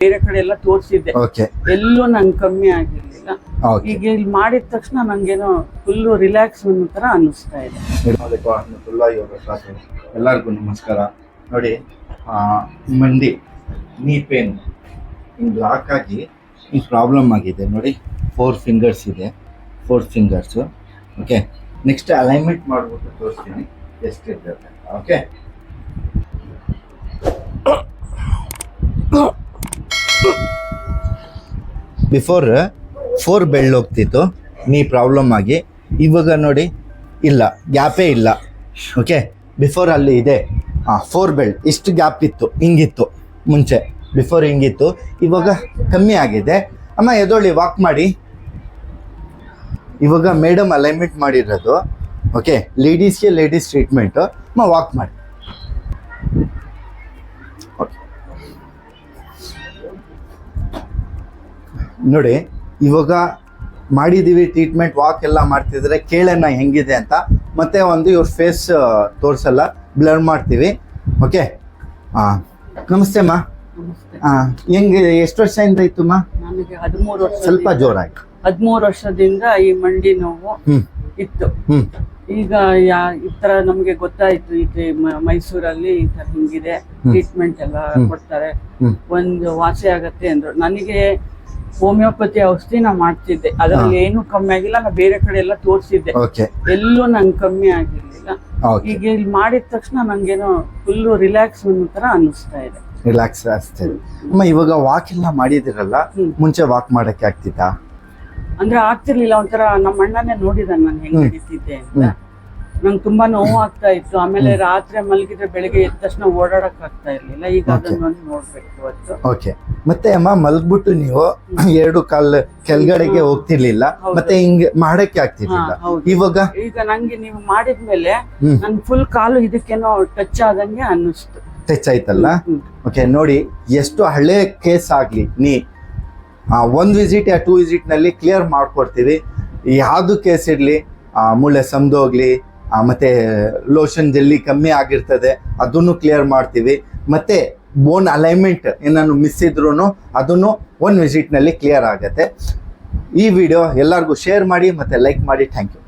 ಬೇರೆ ಕಡೆ ಎಲ್ಲ ತೋರಿಸಿದ್ದೆ. ಓಕೆ ಎಲ್ಲೂ ನಂಗೆ ಕಮ್ಮಿ ಆಗಿರ್ಲಿಲ್ಲ. ಈಗ ಇಲ್ಲಿ ಮಾಡಿದ ತಕ್ಷಣ ನಂಗೇನೋ ಫುಲ್ ರಿಲ್ಯಾಕ್ಸ್ ಅನ್ನೋ ತರ ಅನಿಸ್ತಾ ಇದೆ. ರಹಮತುಲ್ಲಾ ಯೋಗ ಕ್ಲಾಸು ಎಲ್ಲರಿಗೂ ನಮಸ್ಕಾರ. ನೋಡಿ ಆ, ಮಂಡಿ ನೀ ಪೇನ್ ಹಿಂಗೆ ಬ್ಲಾಕ್ ಆಗಿ ಹಿಂಗೆ ಪ್ರಾಬ್ಲಮ್ ಆಗಿದೆ. ನೋಡಿ ಫೋರ್ ಫಿಂಗರ್ಸ್ ಇದೆ. Four fingers okay next alignment ಮಾಡ್ಬಿಟ್ಟು ತೋರಿಸ್ತೀನಿ. ಎಷ್ಟಿರ್ತದೆ ಓಕೆ ಬಿಫೋರ್ ಫೋರ್ ಬೆಳ್ಳು ಹೋಗ್ತಿತ್ತು. ನೀ ಪ್ರಾಬ್ಲಮ್ ಆಗಿ. ಇವಾಗ ನೋಡಿ, ಇಲ್ಲ ಗ್ಯಾಪೇ ಇಲ್ಲ. ಓಕೆ ಬಿಫೋರ್ ಅಲ್ಲಿ ಇದೆ. ಹಾಂ ಫೋರ್ ಬೆಲ್ಟ್ ಇಷ್ಟು ಗ್ಯಾಪ್ ಇತ್ತು, ಹಿಂಗಿತ್ತು, ಮುಂಚೆ. ಬಿಫೋರ್ ಹಿಂಗಿತ್ತು. ಇವಾಗ ಕಮ್ಮಿ ಆಗಿದೆ. ಅಮ್ಮ, ಎದೊಳ್ಳಿ ವಾಕ್ ಮಾಡಿ. ಇವಾಗ ಮೇಡಮ್ ಅಲೈನ್ಮೆಂಟ್ ಮಾಡಿರೋದು. ಓಕೆ ಲೇಡೀಸ್ಗೆ ಲೇಡೀಸ್ ಟ್ರೀಟ್ಮೆಂಟು ಅಮ್ಮ ವಾಕ್ ಮಾಡಿ. ನೋಡಿ ಇವಾಗ ಮಾಡಿದ್ದೀವಿ ಟ್ರೀಟ್ಮೆಂಟ್ ವಾಕ್ ಎಲ್ಲ ಮಾಡ್ತಿದ್ರೆ ಕೇಳೋಣ ಹೆಂಗಿದೆ ಅಂತ. ಮತ್ತೆ ಒಂದು ಇವ್ರ ಫೇಸ್ ತೋರಿಸಲ್ಲ ಬ್ಲರ್ ಮಾಡ್ತೀವಿ. ಓಕೆ ಹಾಂ ನಮಸ್ತೆ ಅಮ್ಮ. ಹಾಂ ಹೆಂಗೆ ಎಷ್ಟು ವರ್ಷದಿಂದ ಇತ್ತುಮ್ಮ ನನಗೆ ಹದಿಮೂರು ವರ್ಷ ಸ್ವಲ್ಪ ಜೋರಾಗಿ. ಹದಿಮೂರು ವರ್ಷದಿಂದ ಈ ಮಂಡಿ ನೋವು ಇತ್ತು. ಈಗ ಯಾ ಈ ತರ ನಮ್ಗೆ ಗೊತ್ತಾಯ್ತು ಇದು ಮ- ಮೈಸೂರಲ್ಲಿ ಈ ತರ ಹಿಂಗಿದೆ ಟ್ರೀಟ್ಮೆಂಟ್ ಎಲ್ಲ ಕೊಡ್ತಾರೆ. ಒಂದು ವಾಸಿ ಆಗತ್ತೆ ಅಂದ್ರು. ನನಗೆ ಹೋಮಿಯೋಪತಿ ಔಷಧಿ ನಾ ಮಾಡ್ತಿದ್ದೆ. ಅದ್ರಲ್ಲಿ ಏನು ಕಮ್ಮಿ ಆಗಿಲ್ಲ ನಾ ಬೇರೆ ಕಡೆ ಎಲ್ಲ ತೋರಿಸಿದ್ದೆ. ಓಕೆ ಎಲ್ಲೂ ನಂಗೆ ಕಮ್ಮಿ ಆಗಿರ್ಲಿಲ್ಲ. ಈಗ ಇಲ್ಲಿ ಮಾಡಿದ ತಕ್ಷಣ ನಂಗೇನೋ ಫುಲ್ ರಿಲ್ಯಾಕ್ಸ್ ಅನ್ನೋ ತರ ಅನಿಸ್ತಾ ಇದೆ. ರಿಲ್ಯಾಕ್ಸ್ ಆಗ್ತದೆ ಅಮ್ಮ ಇವಾಗ ವಾಕ್ ಎಲ್ಲ ಮಾಡಿದಿರಲ್ಲ ಹ್ಮ್. ಮುಂಚೆ ವಾಕ್ ಮಾಡಕ್ಕೆ ಆಗ್ತಿತ್ತಾ? ಅಂದ್ರೆ ಆಗ್ತಿರ್ಲಿಲ್ಲ ಒಂಥರ ನಮ್ಮ ಅಣ್ಣನೇ ನೋಡಿದ ನಾನು ಹೆಂಗ್ ಹ್ಮ್. ನಡೀತಿದ್ದೆ ಅಂತ. ನಂಗೆ ತುಂಬಾ ನೋವು ಆಗ್ತಾ ಇತ್ತು. ಆಮೇಲೆ ರಾತ್ರಿ ಮಲಗಿದ್ರೆ ಬೆಳಿಗ್ಗೆ ಎದ್ದ ತಕ್ಷಣ ಓಡಾಡಕ್ ಆಗ್ತಾ ಇರ್ಲಿಲ್ಲ. ಈಗ ನೋಡ್ಬೇಕು ಇವತ್ತು. ಓಕೆ ಮತ್ತೆ ಅಮ್ಮ ಮಲಗ್ಬಿಟ್ಟು ನೀವು ಎರಡು ಕಾಲ್ ಕೆಳಗಡೆಗೆ ಹೋಗ್ತಿರ್ಲಿಲ್ಲ. ಮತ್ತೆ ಹಿಂಗೆ ಮಾಡಕ್ಕೆ ಆಗ್ತಿರ್ಲಿಲ್ಲ. ಇವಾಗ? ಈಗ ನಂಗೆ ನೀವು ಮಾಡಿದ್ಮೇಲೆ. ನನ್ ಫುಲ್ ಕಾಲು ಇದಕ್ಕೇನೋ ಟಚ್ ಆದಂಗೆ ಅನ್ನಿಸ್ತು. ಟಚ್ ಆಯ್ತಲ್ಲ? ಓಕೆ ನೋಡಿ ಎಷ್ಟು ಹಳೆ ಕೇಸ್ ಆಗ್ಲಿ ನೀ ಒಂದು ವಿಸಿಟ್ ಯಾ ಟೂ ವಿಸಿಟ್ನಲ್ಲಿ ಕ್ಲಿಯರ್ ಮಾಡ್ಕೊಡ್ತೀವಿ. ಯಾವುದು ಕೇಸ್ ಇರಲಿ ಮುಳ್ಳೆ ಸಮದೋಗ್ಲಿ ಮತ್ತು ಲೋಷನ್ ಜಲ್ಲಿ ಕಮ್ಮಿ ಆಗಿರ್ತದೆ, ಅದನ್ನು ಕ್ಲಿಯರ್ ಮಾಡ್ತೀವಿ. ಮತ್ತು ಬೋನ್ ಅಲೈನ್ಮೆಂಟ್ ಏನಾದ್ರು ಮಿಸ್ ಇದ್ರೂ ಅದನ್ನು ಒಂದು ವಿಸಿಟ್ನಲ್ಲಿ ಕ್ಲಿಯರ್ ಆಗುತ್ತೆ. ಈ ವಿಡಿಯೋ ಎಲ್ಲರಿಗೂ ಶೇರ್ ಮಾಡಿ, ಮತ್ತು ಲೈಕ್ ಮಾಡಿ ಥ್ಯಾಂಕ್ ಯು